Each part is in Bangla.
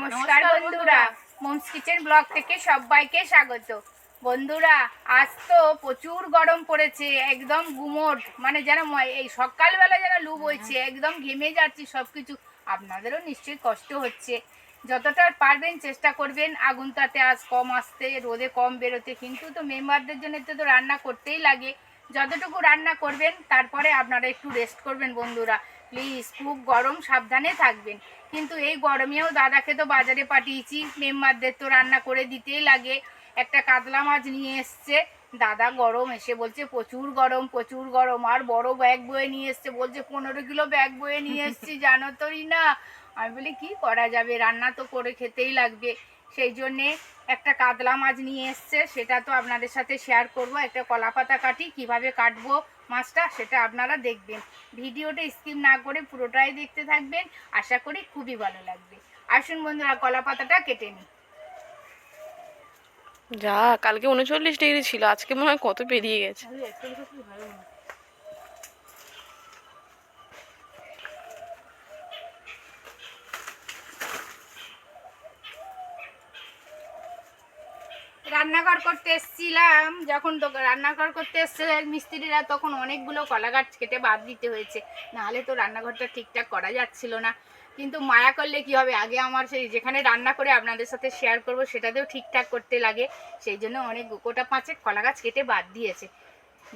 নমস্কার বন্ধুরা। মোমস কিচেন ব্লগ থেকে সবাইকে স্বাগত। বন্ধুরা আজ তো প্রচুর গরম পড়েছে একদম গুমোট। মানে যেন এই সকালবেলা যেন লু বইছে একদম ঘেমে যাচ্ছি সব কিছু আপনাদেরও নিশ্চয়ই কষ্ট হচ্ছে। যতটা পারবেন চেষ্টা করবেন আগুন তাতে আজ কম আসতে রোদে কম বেরোতে। কিন্তু তো মেম্বারদের জন্য তো তো রান্না করতেই লাগে। যতটুকু রান্না করবেন তারপরে আপনারা একটু রেস্ট করবেন বন্ধুরা। প্লিজ খুব গরম সাবধানে থাকবেন। কিন্তু এই গরমেও দাদাকে তো বাজারে পাঠিয়েছি মেম্বারদের তো রান্না করে দিতেই লাগে। একটা কাতলা মাছ নিয়ে এসছে দাদা গরম এসে বলছে প্রচুর গরম প্রচুর গরম। আর বড় ব্যাগ বয়ে নিয়ে এসছে বলছে পনেরো কিলো ব্যাগ বয়ে নিয়ে এসছি জানো তোরই না আমি বলি কি করা যাবে? রান্না তো করে খেতেই লাগবে। সেই জন্যে একটা কাতলা মাছ নিয়ে এসছে সেটা তো আপনাদের সাথে শেয়ার করব। একটা কলা পাতা কাটি কীভাবে কাটবো মাছটা সেটা আপনারা দেখবেন। ভিডিওটা স্কিপ না করে পুরোটাই দেখতে থাকবেন। আশা করি খুবই ভালো লাগবে। আসুন বন্ধুরা কলা পাতাটা কেটে নিই। যা কালকে উনচল্লিশ ডিগ্রি ছিল আজকে মনে হয় কত পেরিয়ে গেছে। রান্নাঘর করতে এসেছিলাম। যখন তো রান্নাঘর করতে এসছে মিস্ত্রিরা তখন অনেকগুলো কলা গাছ কেটে বাদ দিতে হয়েছে। নাহলে তো রান্নাঘরটা ঠিকঠাক করা যাচ্ছিল না। কিন্তু মায়া করলে কি হবে? আগে আমার সেই যেখানে রান্না করে আপনাদের সাথে শেয়ার করব সেটাতেও ঠিকঠাক করতে লাগে। সেই জন্য অনেক গোটা পাঁচেক কলা গাছ কেটে বাদ দিয়েছে।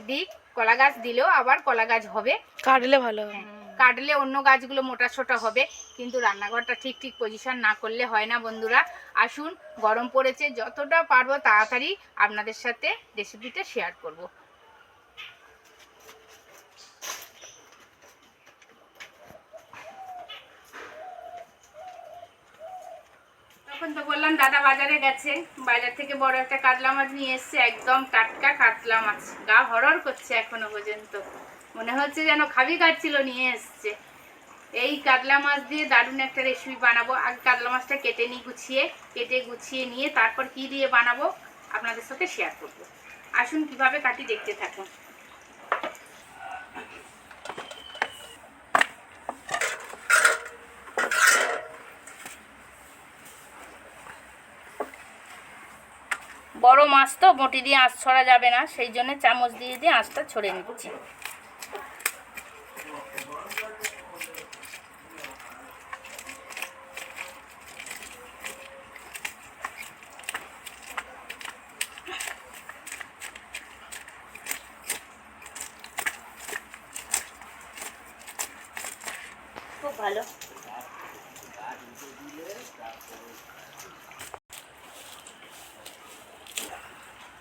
দিক কলা গাছ দিলেও আবার কলা গাছ হবে। কাটলে ভালো হবে। হ্যাঁ, কাটলে অন্য গাছগুলো মোটা সোটা হবে, কিন্তু রান্নাঘরটা ঠিক ঠিক পজিশন না করলে হয় না বন্ধুরা। আসুন, গরম পড়েছে, যতটা পারব তাড়াতাড়ি আপনাদের সাথে রেসিপিটা শেয়ার করব। তখন তো বললাম, দাদা বাজারে গেছে। বাজার থেকে বড় একটা কাতলা মাছ নিয়ে এসছে, একদম টাটকা কাতলা মাছ গা হরর করছে এখনও পর্যন্ত। মনে হচ্ছে যেন খাবি খাচ্ছিল নিয়ে এসছে। এই কাতলা মাছ দিয়ে দারুণ একটা রেসিপি বানাবো। আগে কাতলা মাছটা কেটে নিই গুছিয়ে, কেটে গুছিয়ে নিয়ে তারপর কি দিয়ে বানাবো আপনাদের সাথে শেয়ার করব। আসুন কীভাবে কাটি দেখতে থাকুন। বড় মাছ তো বটি দিয়ে আঁচ ছড়া যাবে না, সেই জন্য চামচ দিয়ে দিয়ে আঁচটা ছড়ে নিচ্ছি খুব ভালো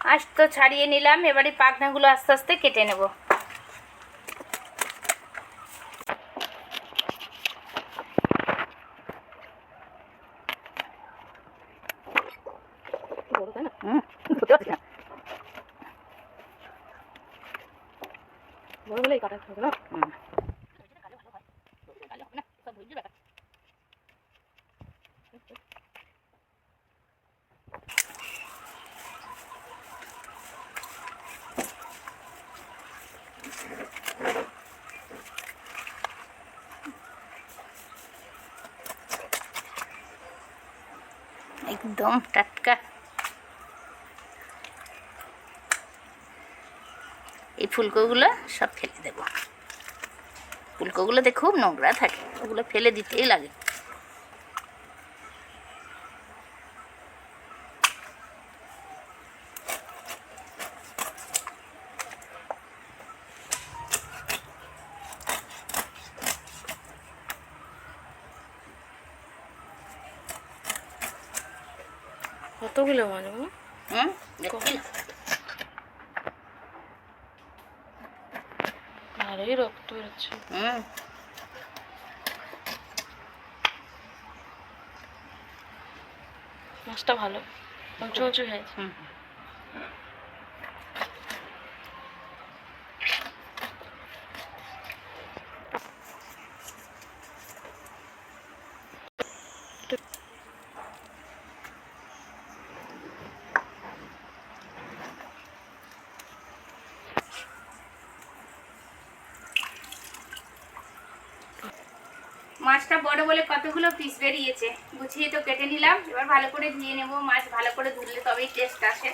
আজ তো ছাড়িয়ে নিলাম এবারে পাখনাগুলো আস্তে আস্তে কেটে নেব। একদম টাটকা। এই ফুলকোগুলো সব ফেলে দেব। ফুলকোগুলোতে খুব নোংরা থাকে, ওগুলো ফেলে দিতেই লাগে। কতগুলো মাছ? হুম? ভালোই রক্ত বেরোচ্ছে। হুম। মাছটা ভালো। উঁচু উঁচু হয়েছে হুম। মাছটা বড় বলে কতগুলো পিস বেরিয়েছে? গুছিয়ে তো কেটে নিলাম। এবার ভালো করে ধুয়ে নেব মাছ ভালো করে ধুলে তবেই টেস্ট আসে।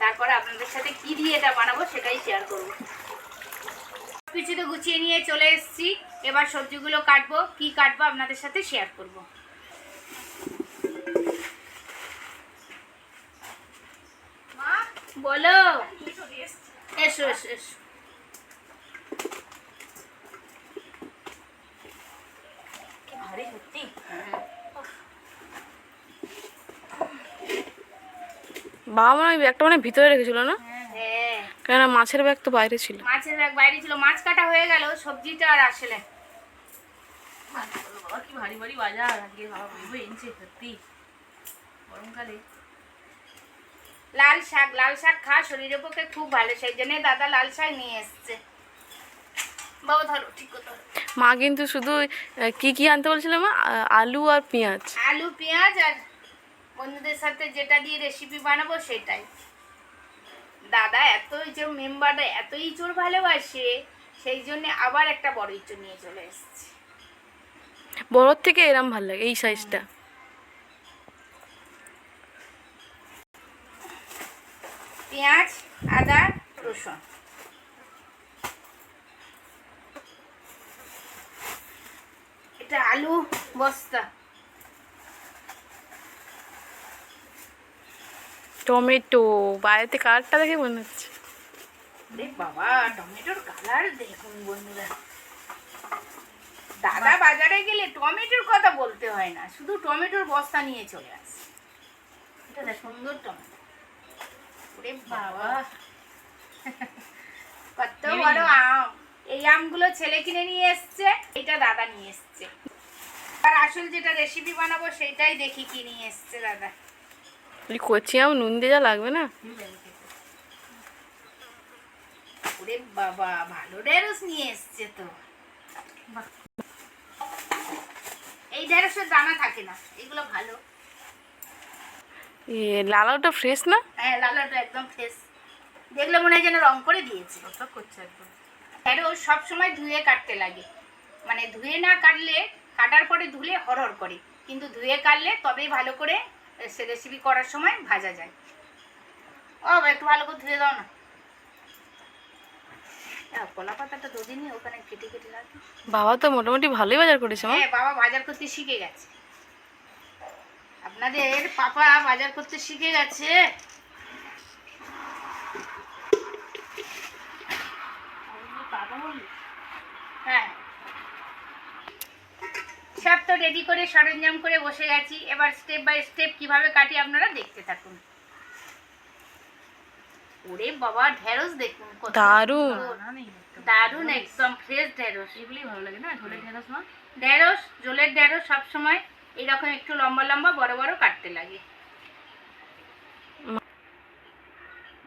তারপর আপনাদের সাথে কি দিয়ে এটা বানাবো সেটাই শেয়ার করব। কিছু তো গুছিয়ে নিয়ে চলে এসেছি। এবার সবজিগুলো কাটবো। কি কাটবো আপনাদের সাথে শেয়ার করব। বলো। এসো এসো এসো। ভারী সত্যি। বাবা ওই ব্যাগটা মানে ভিতরে রেখেছিল না? হ্যাঁ। কেননা মাছের ব্যাগ তো বাইরে ছিল। মাছের ব্যাগ বাইরে ছিল। মাছ কাটা হয়ে গেল সবজিটা আর আসলে। বাবা কি ভারী ভারী বাজার। আজকে বাবা এনেছে সত্যি। গরমকালে। লাল শাক লাল শাক খা শরীরের পক্ষে খুব ভালো। সেই জন্য দাদা লাল শাক নিয়ে এসছে। বাবা ধরো ঠিক মা কিন্তু শুধু কি কি আনতে বলছিল মা? আলু আর পেঁয়াজ। আলু পেঁয়াজ আর বন্ধুদের সাথে যেটা দিয়ে রেসিপি বানাবো সেটাই। দাদা এত যে মেম্বাররা এত ইঁচড় ভালোবাসে সেই জন্য আবার একটা বড় ইঁচড় নিয়ে চলে এসছে। বড়োর থেকে এরম ভালো লাগে এই সাইজটা পেঁয়াজ আদা রসুন। এটা আলু বস্তা। টমেটো। বাইরেতে কালারটা দেখে মনে হচ্ছে। বাবা টমেটোর কালার দেখুন বন্ধুরা। দাদা বাজারে গেলে টমেটোর কথা বলতে হয় না শুধু টমেটোর বস্তা নিয়ে চলে আসে। এটা সুন্দর টমেটো। ওরে বাবা। কত বড় আম। এই আমগুলো ছেলে কিনে নিয়ে এসছে এটা দাদা নিয়ে এসছে। আর আসল যেটা রেসিপি বানাবো সেটাই দেখি কি নিয়ে এসছে দাদা। কচি আম নুন দিয়ে যা লাগবে না? ওরে বাবা ভালো ঢেঁড়স নিয়ে এসছে তো। এই ঢেঁড়সের দানা থাকে না এগুলো ভালো। এ লালাওটা ফ্রেশ না? হ্যাঁ লালাটা একদম ফ্রেশ দেখলে মনে হয় যেন রং করে দিয়েছে। সব করছে একদম। ঢেঁড়স সব সময় ধুয়ে কাটতে লাগে। মানে ধুয়ে না কাটলে কাটার পরে ধুলে হরহর করে। কিন্তু ধুয়ে কাটলে তবেই ভালো করে সে রেসিপি করার সময় ভাজা যায়। ও একটু ভালো করে ধুয়ে দাও না। কলা পাতাটা দুদিনই ওখানে কেটে কেটে রাখি। বাবা তো মোটামুটি ভালোই বাজার করেছে হ্যাঁ বাবা বাজার করতে শিখে গেছে। আপনাদের পাপা বাজার করতে শিখে গেছে। হ্যাঁ। সব তো রেডি করে সরঞ্জাম করে বসে গেছি এবার স্টেপ বাই স্টেপ কীভাবে কাটি আপনারা দেখতে থাকুন। ওরে বাবা ঢেঁড়স দেখুন কত দারুণ। সুন্দর। না একদম। ফ্রেশ ঢেঁড়স। এগুলোই ভালো লাগে না ঝোলে ঢেঁড়স মা ঢেঁড়স জলের ঢেঁড়স সবসময় এইরকম একটু লম্বা লম্বা বড় বড় কাটতে লাগে।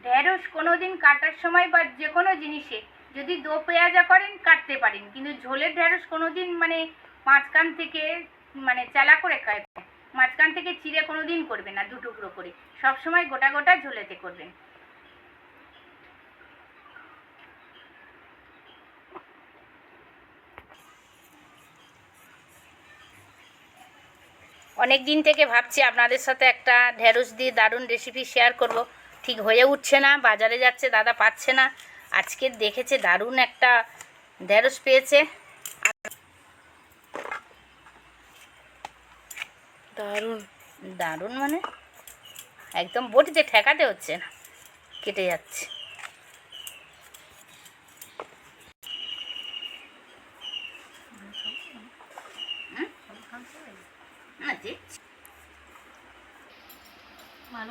ঢেঁড়স কোনোদিন কাটার সময় বা যে কোনো জিনিসে যদি দো পেঁয়াজা করেন, কাটতে পারেন। কিন্তু ঝোলের ঢেঁড়স কোনোদিন মানে মাঝখান থেকে মানে চালা করে খায়। মাঝখান থেকে চিড়ে কোনোদিন করবেন না, দু টুকরো করে। সবসময় গোটা গোটা ঝোলেতে করবেন। অনেক দিন থেকে ভাবছি আপনাদের সাথে একটা ঢেঁড়স দিয়ে দারুণ রেসিপি শেয়ার করব। ঠিক হয়ে উঠছে না, বাজারে যাচ্ছে, দাদা পাচ্ছে না। আজকে দেখেছে দারুণ একটা ঢেঁড়স পেয়েছে। দারুণ। দারুণ মানে? একদম বটিতে ঠেকাতে হচ্ছে না কেটে যাচ্ছে।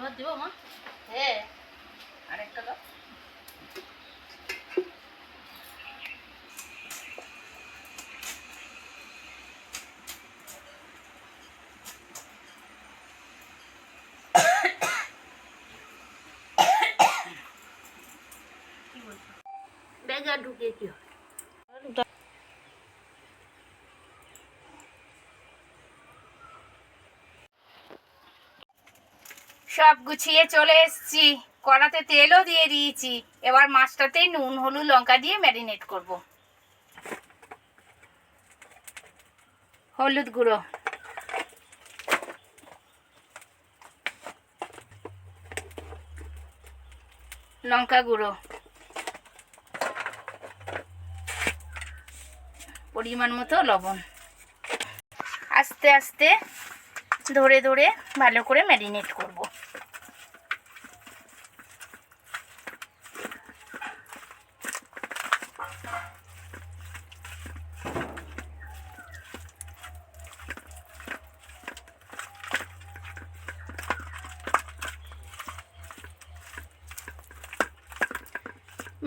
ভাত দেবো মা? হ্যাঁ। আরেকটা দাও কি বলছো হয়। সব গুছিয়ে চলে এসেছি। কড়াতে তেলও দিয়ে দিয়েছি। এবার মাছটাতেই নুন, হলুদ, লঙ্কা দিয়ে ম্যারিনেট করব। হলুদ গুঁড়ো। লঙ্কা গুঁড়ো। পরিমাণ মতো লবণ। আস্তে আস্তে ধরে ধরে ভালো করে ম্যারিনেট করব।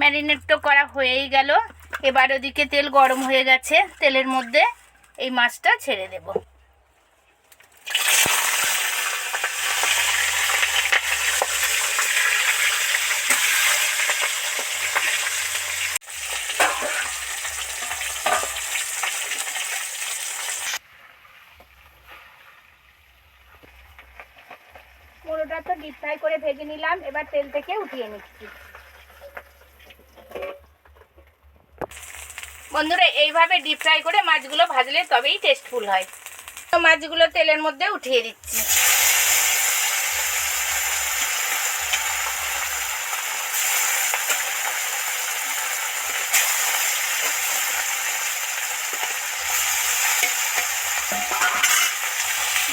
ম্যারিনেট তো করা হয়েই গেল। এবার ওদিকে তেল গরম হয়ে গেছে, তেলের মধ্যে এই মাছটা ছেড়ে দেব। পুরোটা তো ডিপ ফ্রাই করে ভেজে নিলাম, এবার তেল থেকে উঠিয়ে নিচ্ছি। বন্ধুরা, এইভাবে ডিপ ফ্রাই করে মাছগুলো ভাজলে তবেই টেস্টফুল হয়। তো মাছগুলো তেলের মধ্যে উঠিয়ে দিচ্ছি।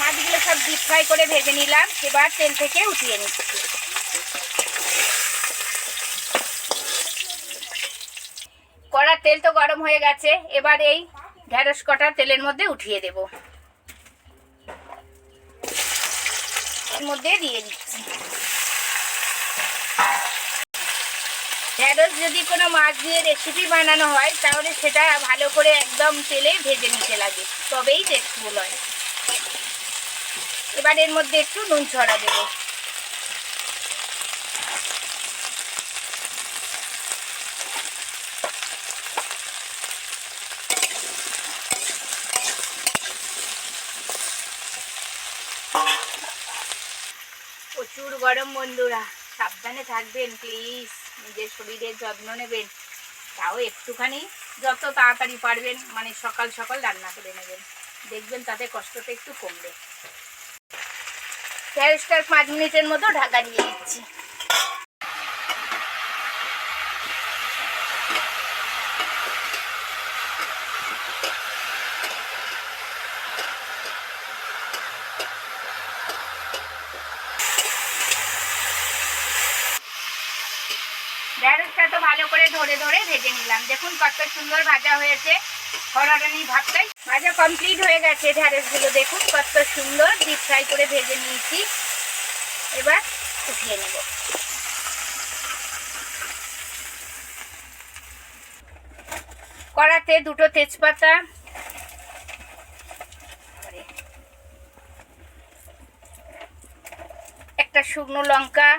মাছগুলো সব ডিপ ফ্রাই করে ভেজে নিলাম। এবার তেল থেকে উঠিয়ে নিচ্ছি। তেল তো গরম হয়ে গেছে, এবার এই ঢেঁড়স কটা তেলের মধ্যে উঠিয়ে দেব। এর মধ্যে দিয়ে দিচ্ছি। ঢেঁড়স যদি কোনো মাছ দিয়ে রেসিপি বানানো হয়, তাহলে সেটা ভালো করে একদম তেলে ভেজে নিতে লাগে, তবেই টেস্টফুল হয়। এবার এর মধ্যে একটু নুন ছড়া দেবো। প্রচুর গরম বন্ধুরা। সাবধানে থাকবেন প্লিজ নিজের শরীরের যত্ন নেবেন। তাও একটুখানি যত তাড়াতাড়ি পারবেন মানে সকাল সকাল রান্না করে নেবেন। দেখবেন তাতে কষ্টটা একটু কমবে। ঢেঁড়সটার পাঁচ মিনিটের মতো ঢাকা দিয়ে দিচ্ছি। ঢেঁড়সটা তো ভালো করে ধরে ধরে ভেজে নিলাম। দেখুন কত সুন্দর ভাজা হয়েছে। হরারানি ভাতটাই ভাজা কমপ্লিট হয়ে গেছে ঢেঁড়সগুলো। দেখুন কত সুন্দর ডিপ ফ্রাই করে ভেজে নিয়েছি। এবার উঠিয়ে নেব। কড়াতে দুটো তেজপাতা। একটা শুকনো লঙ্কা।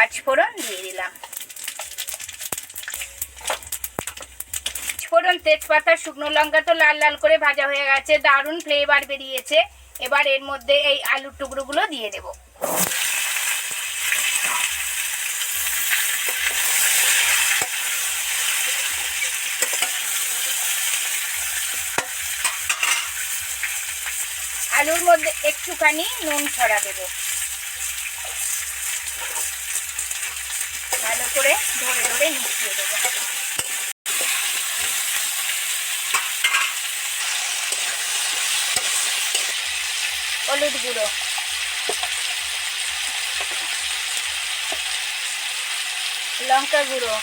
পাঁচফোড়ন দিয়ে দিলাম। ফোড়ন তেজপাতা, শুকনো লঙ্কা তো লাল লাল করে ভাজা হয়ে গেছে, দারুণ ফ্লেভার বেরিয়েছে। এবার এর মধ্যে এই আলুর টুকরোগুলো দিয়ে দেব। আলুর মধ্যে একটুখানি নুন ছড়া দেবো। ভালো করে ধরে ধরে মিশিয়ে দেবো। হলুদ গুঁড়ো। লঙ্কা গুঁড়ো।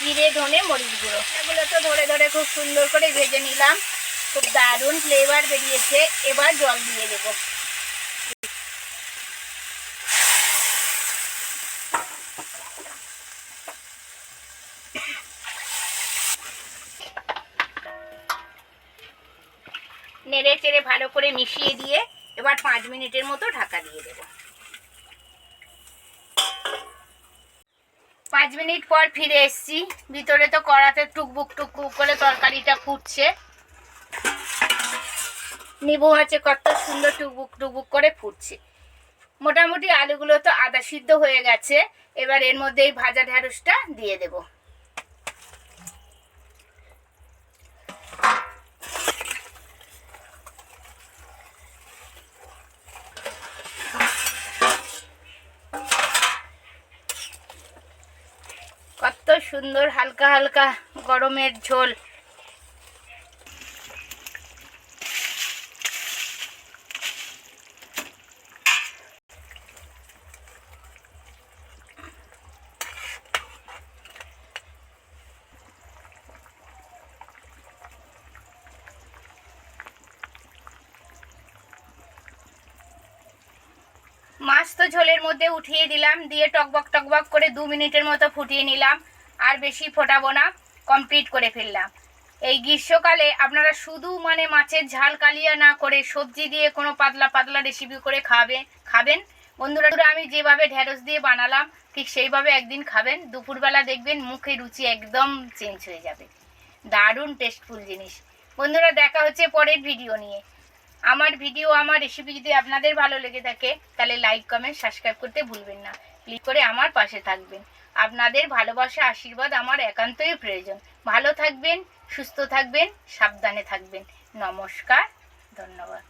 জিরে, ধনে, মরিচ গুঁড়ো। এগুলো তো ধরে ধরে খুব সুন্দর করে ভেজে নিলাম। খুব দারুণ ফ্লেভার বেরিয়েছে। এবার জল দিয়ে দেবো। মিশিয়ে দিয়ে এবার পাঁচ মিনিটের মতো ঢাকা দিয়ে দেব। পাঁচ মিনিট পর ফিরে এসছি। ভিতরে তো কড়াতে টুকবুক টুকবুক করে তরকারিটা ফুটছে। নিবু আছে কত সুন্দর টুকবুক টুকবুক করে ফুটছে। মোটামুটি আলুগুলো তো আদা সিদ্ধ হয়ে গেছে। এবার এর মধ্যে এই ভাজা ঢ্যাঁড়সটা দিয়ে দেব কত সুন্দর, হালকা হালকা গরমের ঝোল। মাছ তো ঝোলের মধ্যে উঠিয়ে দিলাম, দিয়ে টকবক টকবক করে দু মিনিটের মতো ফুটিয়ে নিলাম। আর বেশি ফোটাবো না কমপ্লিট করে ফেললাম। এই গ্রীষ্মকালে আপনারা শুধু মানে মাছের ঝাল কালিয়া না করে সবজি দিয়ে কোনো পাতলা পাতলা রেসিপি করে খাবে, খাবেন। বন্ধুরা ধরে আমি যেভাবে ঢেঁড়স দিয়ে বানালাম, ঠিক সেইভাবে একদিন খাবেন। দুপুরবেলা দেখবেন মুখে রুচি একদম চেঞ্জ হয়ে যাবে। দারুণ টেস্টফুল জিনিস। বন্ধুরা, দেখা হচ্ছে পরের ভিডিও নিয়ে। আমার ভিডিও আমার রেসিপি যদি আপনাদের ভালো লেগে থাকে, তাহলে লাইক কমেন্ট সাবস্ক্রাইব করতে ভুলবেন না। ক্লিক করে আমার পাশে থাকবেন। আপনাদের ভালোবাসা আশীর্বাদ আমার একান্তই প্রয়োজন। ভালো থাকবেন সুস্থ থাকবেন সাবধানে থাকবেন। নমস্কার ধন্যবাদ।